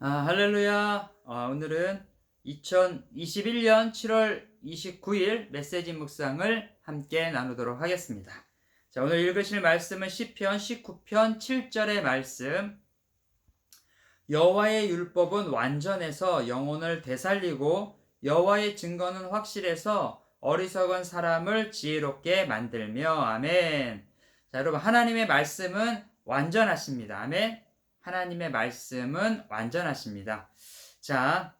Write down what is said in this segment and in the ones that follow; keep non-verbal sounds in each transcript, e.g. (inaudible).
아, 할렐루야. 아, 오늘은 2021년 7월 29일 메시지 묵상을 함께 나누도록 하겠습니다. 자, 오늘 읽으실 말씀은 시편 19편 7절의 말씀. 여호와의 율법은 완전해서 영혼을 되살리고 여호와의 증거는 확실해서 어리석은 사람을 지혜롭게 만들며 아멘. 자, 여러분 하나님의 말씀은 완전하십니다. 아멘. 하나님의 말씀은 완전하십니다. 자,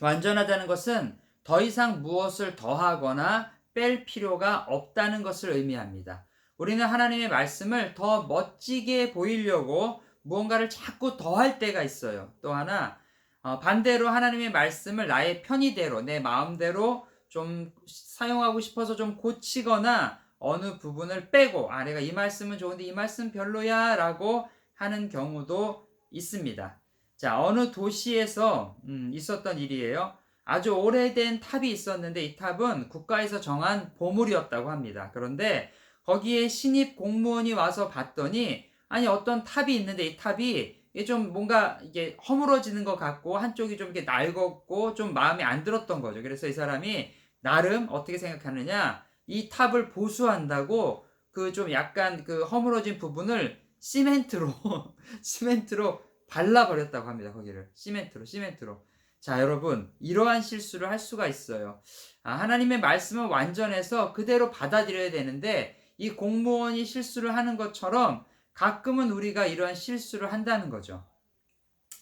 완전하다는 것은 더 이상 무엇을 더하거나 뺄 필요가 없다는 것을 의미합니다. 우리는 하나님의 말씀을 더 멋지게 보이려고 무언가를 자꾸 더할 때가 있어요. 또 하나, 어, 반대로 하나님의 말씀을 나의 편의대로, 내 마음대로 좀 사용하고 싶어서 좀 고치거나 어느 부분을 빼고, 아, 내가 이 말씀은 좋은데 이 말씀 별로야 라고 하는 경우도 있습니다. 자, 어느 도시에서 음, 있었던 일이에요. 아주 오래된 탑이 있었는데 이 탑은 국가에서 정한 보물이었다고 합니다. 그런데 거기에 신입 공무원이 와서 봤더니 아니 어떤 탑이 있는데 이 탑이 이게 좀 뭔가 이게 허물어지는 것 같고 한쪽이 좀 이렇게 낡았고 좀 마음에 안 들었던 거죠. 그래서 이 사람이 나름 어떻게 생각하느냐 이 탑을 보수한다고 그 좀 약간 그 허물어진 부분을 시멘트로 (laughs) 시멘트로 발라버렸다고 합니다. 거기를 시멘트로 시멘트로. 자 여러분 이러한 실수를 할 수가 있어요. 아, 하나님의 말씀은 완전해서 그대로 받아들여야 되는데 이 공무원이 실수를 하는 것처럼 가끔은 우리가 이러한 실수를 한다는 거죠.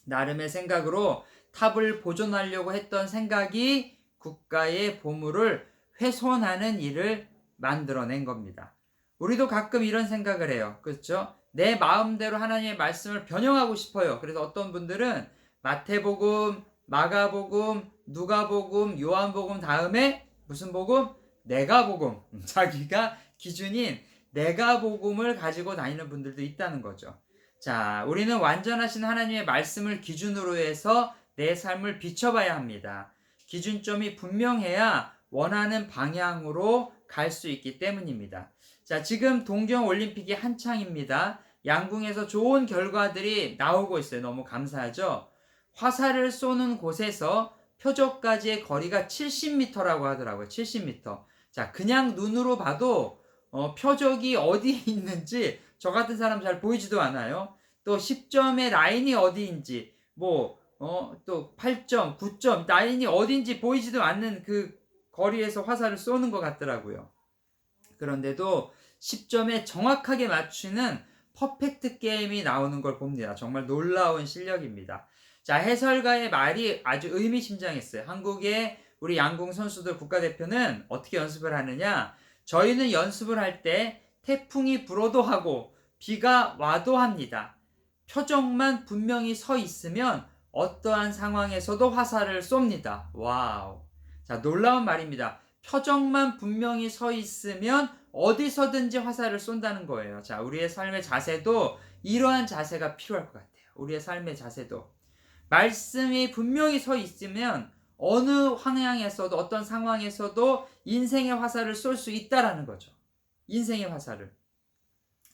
나름의 생각으로 탑을 보존하려고 했던 생각이 국가의 보물을 훼손하는 일을 만들어낸 겁니다. 우리도 가끔 이런 생각을 해요. 그렇죠? 내 마음대로 하나님의 말씀을 변형하고 싶어요. 그래서 어떤 분들은 마태복음, 마가복음, 누가복음, 요한복음 다음에 무슨 복음? 내가복음. 자기가 기준인 내가복음을 가지고 다니는 분들도 있다는 거죠. 자, 우리는 완전하신 하나님의 말씀을 기준으로 해서 내 삶을 비춰봐야 합니다. 기준점이 분명해야 원하는 방향으로 갈 수 있기 때문입니다. 자, 지금 동경 올림픽이 한창입니다. 양궁에서 좋은 결과들이 나오고 있어요. 너무 감사하죠? 화살을 쏘는 곳에서 표적까지의 거리가 70m라고 하더라고요. 70m. 자, 그냥 눈으로 봐도 어, 표적이 어디에 (laughs) 있는지 저 같은 사람 잘 보이지도 않아요. 또 10점의 라인이 어디인지, 뭐, 어, 또 8점, 9점, 라인이 어딘지 보이지도 않는 그 거리에서 화살을 쏘는 것 같더라고요. 그런데도 10점에 정확하게 맞추는 퍼펙트 게임이 나오는 걸 봅니다. 정말 놀라운 실력입니다. 자, 해설가의 말이 아주 의미심장했어요. 한국의 우리 양궁 선수들 국가대표는 어떻게 연습을 하느냐? 저희는 연습을 할 때 태풍이 불어도 하고 비가 와도 합니다. 표정만 분명히 서 있으면 어떠한 상황에서도 화살을 쏩니다. 와우. 자, 놀라운 말입니다. 표정만 분명히 서 있으면 어디서든지 화살을 쏜다는 거예요. 자, 우리의 삶의 자세도 이러한 자세가 필요할 것 같아요. 우리의 삶의 자세도. 말씀이 분명히 서 있으면 어느 방향에서도 어떤 상황에서도 인생의 화살을 쏠 수 있다라는 거죠. 인생의 화살을.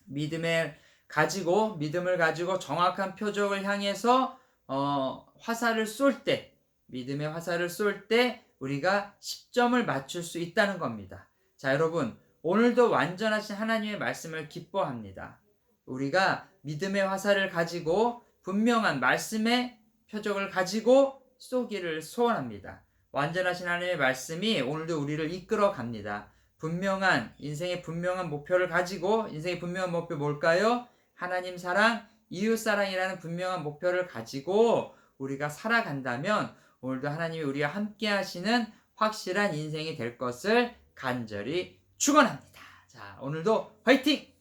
믿음을 가지고 믿음을 가지고 정확한 표적을 향해서 어, 화살을 쏠 때, 믿음의 화살을 쏠 때 우리가 10점을 맞출 수 있다는 겁니다. 자, 여러분, 오늘도 완전하신 하나님의 말씀을 기뻐합니다. 우리가 믿음의 화살을 가지고 분명한 말씀의 표적을 가지고 쏘기를 소원합니다. 완전하신 하나님의 말씀이 오늘도 우리를 이끌어 갑니다. 분명한 인생의 분명한 목표를 가지고 인생의 분명한 목표 뭘까요? 하나님 사랑, 이웃 사랑이라는 분명한 목표를 가지고 우리가 살아간다면 오늘도 하나님이 우리와 함께 하시는 확실한 인생이 될 것을 간절히 축원합니다. 자, 오늘도 화이팅!